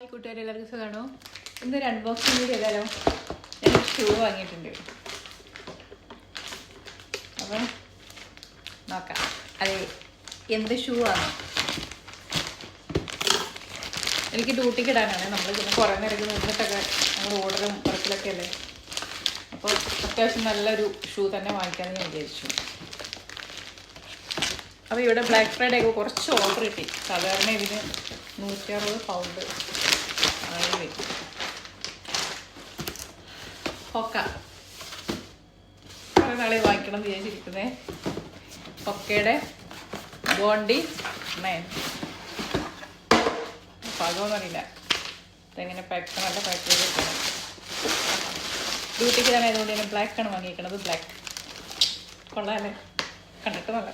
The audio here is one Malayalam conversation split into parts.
ഹായ് കൂട്ടുകാരെ എല്ലാവർക്കും സുഖമാണോ ഇന്നൊരു അൺബോക്സിംഗ് കൂടി ചെയ്താലോ ഞാൻ ഷൂ വാങ്ങിയിട്ടുണ്ട്. അപ്പം നോക്കാം. അത് എന്ത് ഷൂ ആണ്? എനിക്ക് ഡ്യൂട്ടിക്ക് ഇടാനാണ് നമ്മൾ പിന്നെ കുറേ നേരം നിന്നിട്ടൊക്കെ നമ്മൾ ഓർഡറും വർക്കിലൊക്കെ അല്ലേ? അപ്പോൾ അത്യാവശ്യം നല്ലൊരു ഷൂ തന്നെ വാങ്ങിക്കാമെന്ന് ഞാൻ വിചാരിച്ചു. അപ്പോൾ ഇവിടെ ബ്ലാക്ക് ഫ്രൈഡേ കുറച്ച് ഓർഡർ കിട്ടി. സാധാരണ ഇതിന് നൂറ്റി അറുപത് പൗണ്ട് ആയി വരും ഹൊക്ക കുറേ നാളെ വായിക്കണം വിചാരിച്ചിരിക്കുന്നേ. ഹൊക്കയുടെ ബോണ്ടി നയൻ പാകമൊന്നുമില്ല ഇതെങ്ങനെ പാക്ക് നല്ല പാക്ക് ചെയ്ത് വെക്കണം. ഡ്യൂട്ടിക്ക് തന്നെ ആയതുകൊണ്ട് ഞാൻ ബ്ലാക്ക് ആണ് വാങ്ങിയിരിക്കണത് ബ്ലാക്ക് കൊള്ളാമല്ലേ കണ്ടിട്ട് നല്ല.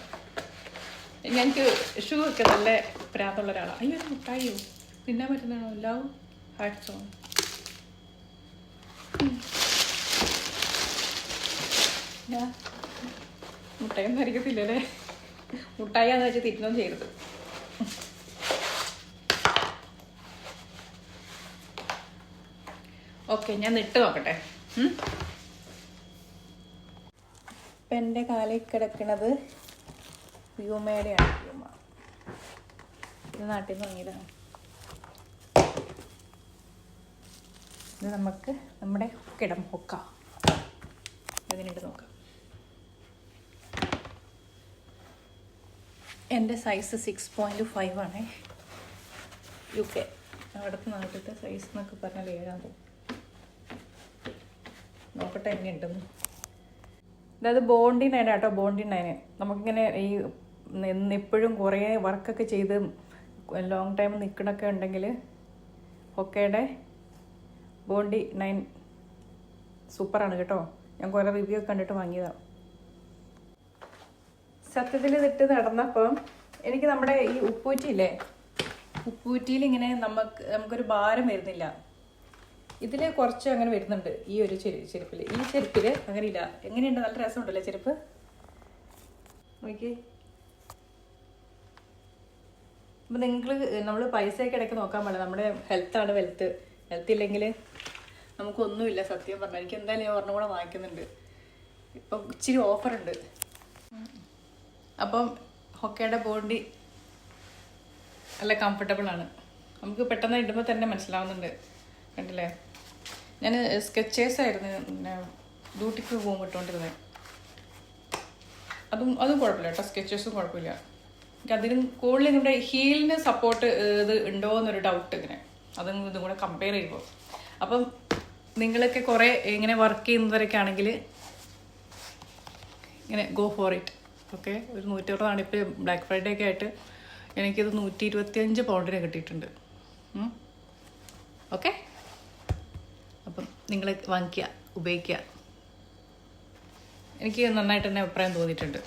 എനിക്ക് ഷൂ ഒക്കെ നല്ല പ്രാന്തുള്ള ഒരാളാണ് അയ്യോ ഒരു മുട്ടായിയോ? തിന്നാൻ പറ്റുന്നതാണോ? ലവ് ഹാർട്ട് സോങ് ഞാൻ മുട്ടായൊന്നും വെച്ച് തിരിഞ്ഞൊന്നും ചെയ്യരുത്. ഓക്കെ ഞാൻ നിട്ട് നോക്കട്ടെ. ഇപ്പം എന്റെ കാലിൽ കിടക്കണത് വ്യൂമയുടെയാണ് വ്യൂമ. ഇത് നാട്ടിൽ നിന്ന് വാങ്ങിയതാണ്. ഇത് നമുക്ക് നമ്മുടെ കിടം ഹൊക്ക ഇട്ട് നോക്കാം. എന്റെ സൈസ് സിക്സ് പോയിന്റ് ഫൈവ് ആണ്. U K. അവിടുത്തെ നാട്ടിലത്തെ സൈസ് എന്നൊക്കെ പറഞ്ഞാൽ ഏഴാൻ പോകും നോക്കട്ടെ എങ്ങനെയുണ്ടെന്ന്. അതായത് ബോണ്ടി നയൻ കേട്ടോ ബോണ്ടി നയന് നമുക്കിങ്ങനെ ഈ എപ്പോഴും കുറേ വർക്കൊക്കെ ചെയ്ത് ലോങ് ടൈം നിൽക്കണൊക്കെ ഉണ്ടെങ്കിൽ ഒക്കെയുടെ ബോണ്ടി നയൻ സൂപ്പറാണ് കേട്ടോ. ഞാൻ കുറേ റിവ്യൂ ഒക്കെ കണ്ടിട്ട് വാങ്ങിയതാണ് സത്യത്തിൽ ഇതിട്ട് നടന്നപ്പം എനിക്ക് നമ്മുടെ ഈ ഉപ്പൂറ്റിയില്ലേ? ഉപ്പൂറ്റിയിൽ ഇങ്ങനെ നമുക്ക് നമുക്കൊരു ഭാരം വരുന്നില്ല. ഇതിൽ കുറച്ച് അങ്ങനെ വരുന്നുണ്ട്. ഈ ഒരു ചെരു ചെരുപ്പിൽ ഈ ചെരുപ്പിൽ അങ്ങനെ ഇല്ല എങ്ങനെയുണ്ട്? നല്ല രസമുണ്ടല്ലേ ചെരുപ്പ്? നോക്കി അപ്പം നിങ്ങൾ നമ്മൾ പൈസയൊക്കെ ഇടയ്ക്ക് നോക്കാൻ പാടില്ല. നമ്മുടെ ഹെൽത്താണ് വെൽത്ത് ഹെൽത്ത് ഇല്ലെങ്കിൽ നമുക്കൊന്നുമില്ല സത്യം പറഞ്ഞാൽ എനിക്ക് എന്തായാലും ഞാൻ ഒരെണ്ണം കൂടെ വാങ്ങിക്കുന്നുണ്ട്. ഇപ്പം ഇച്ചിരി ഓഫറുണ്ട്. അപ്പം ഹൊക്കയുടെ ബോണ്ടി നല്ല കംഫർട്ടബിളാണ് നമുക്ക് പെട്ടെന്ന് ഇടുമ്പോൾ തന്നെ മനസ്സിലാവുന്നുണ്ട്. കണ്ടില്ലേ? ഞാൻ സ്കെച്ചേഴ്സ് ആയിരുന്നു പിന്നെ ഡ്യൂട്ടിക്ക് പോകുമ്പോൾ ഇട്ടുകൊണ്ടിരുന്നത് അതും അതും കുഴപ്പമില്ല കേട്ടോ. സ്കെച്ചേഴ്സും കുഴപ്പമില്ല. എനിക്ക് അതിനും കൂടുതൽ നമ്മുടെ ഹീലിന് സപ്പോർട്ട് ഇത് ഉണ്ടോ എന്നൊരു ഡൗട്ട് ഇങ്ങനെ. അതും ഇതും കൂടെ കമ്പയർ ചെയ്യുമ്പോൾ അപ്പം നിങ്ങളൊക്കെ കുറേ ഇങ്ങനെ വർക്ക് ചെയ്യുന്നവരൊക്കെ ആണെങ്കിൽ ഇങ്ങനെ ഗോ ഫോർ ഇറ്റ് ഓക്കെ ഒരു നൂറ്ററുപതാണ് ഇപ്പോൾ ബ്ലാക്ക് ഫ്രൈഡേ ഒക്കെ ആയിട്ട് എനിക്കിത് നൂറ്റി ഇരുപത്തിയഞ്ച് പൗണ്ടിന് കിട്ടിയിട്ടുണ്ട്. ഓക്കെ അപ്പം നിങ്ങൾ വാങ്ങിക്കുക ഉപയോഗിക്കുക. എനിക്ക് നന്നായിട്ട് തന്നെ അഭിപ്രായം തോന്നിയിട്ടുണ്ട്.